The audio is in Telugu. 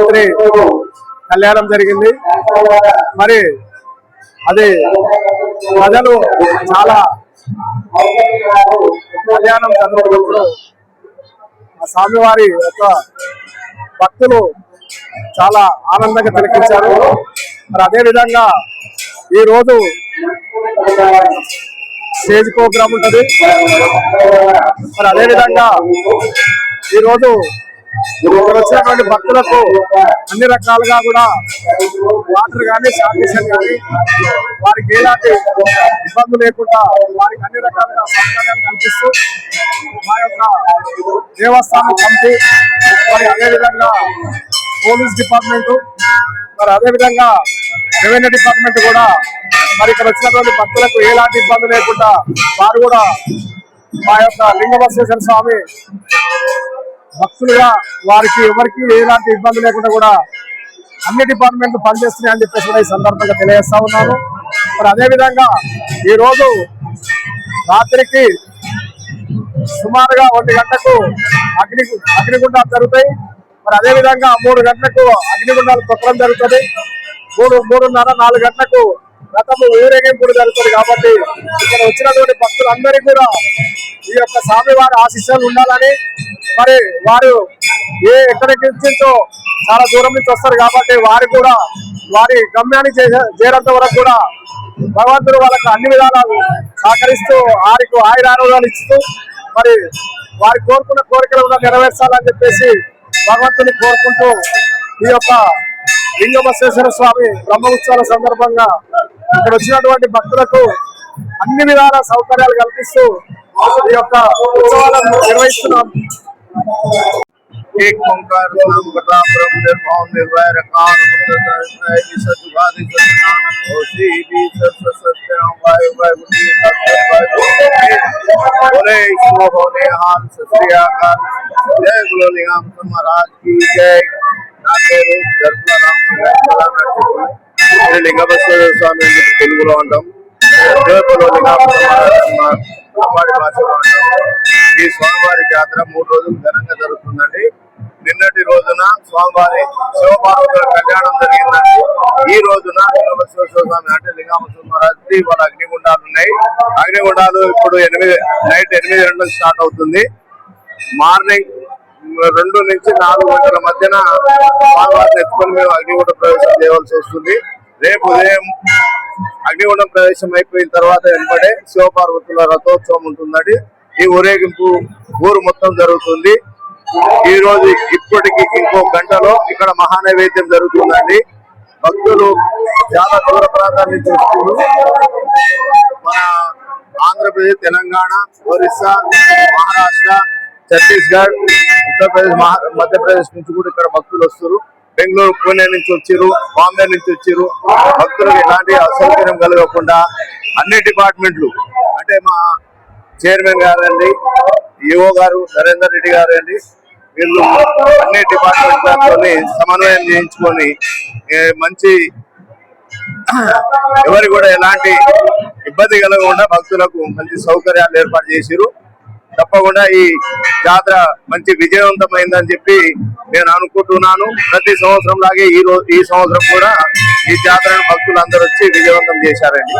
రాత్రి కళ్యాణం జరిగింది. మరి అది ప్రజలు చాలా కళ్యాణం జరుగుతున్నప్పుడు ఆ స్వామివారి యొక్క భక్తులు చాలా ఆనందంగా తిలకించారు. మరి అదే విధంగా ఈ రోజు స్టేజ్ ప్రోగ్రామ్ ఉంటుంది. మరి అదే విధంగా ఈ రోజు ఇక్కడ వచ్చినటువంటి భక్తులకు అన్ని రకాలుగా కూడా వాటర్ కానీ శానిటేషన్ కానీ వారికి ఎలాంటి ఇబ్బంది లేకుండా వారికి అన్ని రకాలుగా సౌకర్యాలు కల్పిస్తూ మా యొక్క దేవస్థానం కమిటీ మరి అదేవిధంగా పోలీస్ డిపార్ట్మెంట్ మరి అదేవిధంగా రెవెన్యూ డిపార్ట్మెంట్ కూడా మరి ఇక్కడ వచ్చినటువంటి భక్తులకు ఎలాంటి ఇబ్బంది లేకుండా వారు కూడా మా యొక్క లింగబసేశ్వర స్వామి భక్తులుగా వారికి ఎవరికి ఎలాంటి ఇబ్బంది లేకుండా కూడా అన్ని డిపార్ట్మెంట్లు పనిచేస్తున్నాయి అని చెప్పేసి కూడా ఈ సందర్భంగా తెలియజేస్తా ఉన్నాను. మరి అదేవిధంగా ఈరోజు రాత్రికి సుమారుగా ఒంటి గంటకు అగ్ని అగ్నిగుండాలు జరుగుతాయి. మరి అదే విధంగా మూడు గంటలకు అగ్నిగుండాలు తొక్కడం జరుగుతుంది. మూడు మూడున్నర నాలుగు గంటలకు రథము ఊరేగింపుడు జరుగుతుంది కాబట్టి ఇక్కడ వచ్చినటువంటి భక్తులందరికీ కూడా ఈ యొక్క స్వామివారి ఆశీస్సులు ఉండాలని మరి వారు ఏ ఎక్కడికి నుంచో చాలా దూరం నుంచి వస్తారు కాబట్టి వారు కూడా వారి గమ్యాన్ని చేరంత చేరేంత వరకు కూడా భగవంతుడు వాళ్ళకు అన్ని విధాలు సహకరిస్తూ వారికి ఆయుర ఆరోగ్యాలు ఇస్తూ మరి వారి కోరుకున్న కోరికలు కూడా నెరవేర్చాలని చెప్పేసి భగవంతుని కోరుకుంటూ ఈ యొక్క లింగబసేశ్వర స్వామి బ్రహ్మ ఉత్సవాల సందర్భంగా ఇక్కడ వచ్చినటువంటి భక్తులకు అన్ని విధాల సౌకర్యాలు కల్పిస్తూ ఈ యొక్క ఉత్సవాలను నిర్వహిస్తున్నాం एक ओंकार नाम कथा ब्रह्म निर्भव निर्वैर काल मुद्दत सतुगादि सतनानक होसी भी सत सत्य वायु वायु बोले ईश्वर होने हाल सत्याकाल जय बोलो निगम महाराज की जय నాకే రోజు ధర్మరామ్ శ్రీ లింగబశ్వర స్వామి అని స్వామి తెలుగులో ఉంటాం. జయపలో అమ్మాడి భాషలో ఉంటాం. ఈ స్వామివారి జాతర మూడు రోజులు ఘనంగా జరుగుతుందండి. నిన్నటి రోజున స్వామివారి శివపార్వతుల కళ్యాణం జరిగిందండి. ఈ రోజున లింగబశ్వర స్వామి అంటే లింగామశ్వర మహారాజు వాళ్ళ అగ్నిగుండాలు ఉన్నాయి. అగ్నిగుండాలు ఇప్పుడు ఎనిమిది నైట్ ఎనిమిది గంటలకు స్టార్ట్ అవుతుంది. మార్నింగ్ రెండు నుంచి నాలుగు గంటల మధ్యన స్వామివారిని ఎత్తుకొని మేము అగ్నిగుండ ప్రవేశం చేయవలసి వస్తుంది. రేపు ఉదయం అగ్నిగుండం ప్రవేశం అయిపోయిన తర్వాత వెంబడే శివపార్వతుల రథోత్సవం ఉంటుందండి. ఈ ఊరేగింపు ఊరు మొత్తం జరుగుతుంది. ఈ రోజు ఇప్పటికి ఇంకో గంటలో ఇక్కడ మహానైవేద్యం జరుగుతుందండి. భక్తులు చాలా దూర ప్రాంతాల నుంచి మన ఆంధ్రప్రదేశ్ తెలంగాణ ఒరిస్సా మహారాష్ట్ర ఛత్తీస్గఢ్ ఉత్తరప్రదేశ్ మహా మధ్యప్రదేశ్ నుంచి కూడా ఇక్కడ భక్తులు వస్తారు బెంగళూరు పూణే నుంచి వచ్చారు బాంబే నుంచి వచ్చారు భక్తులకు ఎలాంటి అసౌకర్యం కలగకుండా అన్ని డిపార్ట్మెంట్లు అంటే మా చైర్మన్ గారండి ఈఓ గారు నరేందర్ రెడ్డి గారు అండి వీళ్ళు అన్ని డిపార్ట్మెంట్లతో సమన్వయం చేయించుకొని మంచి ఎవరు కూడా ఎలాంటి ఇబ్బంది కలగకుండా భక్తులకు మంచి సౌకర్యాలు ఏర్పాటు చేసిరు తప్పకుండా ఈ జాతర మంచి విజయవంతమైందని చెప్పి నేను అనుకుంటున్నాను. ప్రతి సంవత్సరం లాగే ఈ రోజు ఈ సంవత్సరం కూడా ఈ జాతరను భక్తులు అందరూ వచ్చి విజయవంతం చేశారండి.